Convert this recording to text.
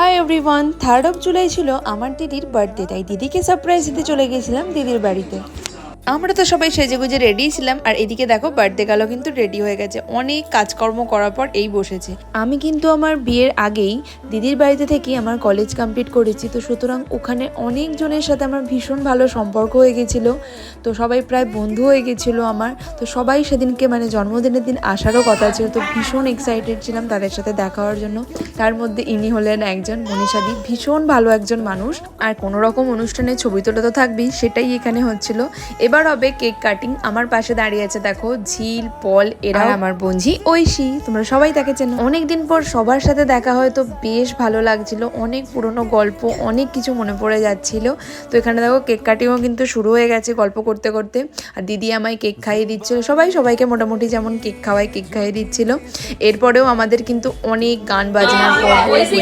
Hi everyone third of July ছিল আমার দিদির বার্থডে তাই দিদিকে সারপ্রাইজ দিতে চলে গেছিলাম দিদির বাড়িতে। আমরা তো সবাই সেজে গুজে রেডি ছিলাম, আর এদিকে দেখো বার্থডে গালও কিন্তু রেডি হয়ে গেছে। অনেক কাজকর্ম করার পর এই বসেছে। আমি কিন্তু আমার বিয়ের আগেই দিদির বাড়িতে থেকে আমার কলেজ কমপ্লিট করেছি, তো সুতরাং ওখানে অনেকজনের সাথে আমার ভীষণ ভালো সম্পর্ক হয়ে গেছিল। তো সবাই প্রায় বন্ধু হয়ে গেছিল আমার। তো সবাই সেদিনকে মানে জন্মদিনের দিন আসারও কথা ছিল, তো ভীষণ এক্সাইটেড ছিলাম তাদের সাথে দেখা হওয়ার জন্য। তার মধ্যে ইনি হলেন একজন মনীষাদি ভীষণ ভালো একজন মানুষ। আর কোনো রকম অনুষ্ঠানে ছবি তোলা তো থাকবেই, সেটাই এখানে হচ্ছিল। এবার হবে কেক কাটিং। আমার পাশে দাঁড়িয়ে আছে দেখো ঝিল পল এরা আমার বঞ্জি ঐশী তোমরা সবাই তাকে চেনো। অনেকদিন পর সবার সাথে দেখা হয় তো বেশ ভালো লাগছিল। অনেক পুরনো গল্প অনেক কিছু মনে পড়ে যাচ্ছিল। তো এখানে দেখো কেক কাটিংও কিন্তু শুরু হয়ে গেছে গল্প করতে করতে। আর দিদি আমায় কেক খাইয়ে দিচ্ছিল। সবাই সবাইকে মোটামুটি যেমন কেক খাওয়ায় কেক খাইয়ে দিচ্ছিল। এরপরেও আমাদের কিন্তু অনেক গান বাজনার পর্ব হয়েছে।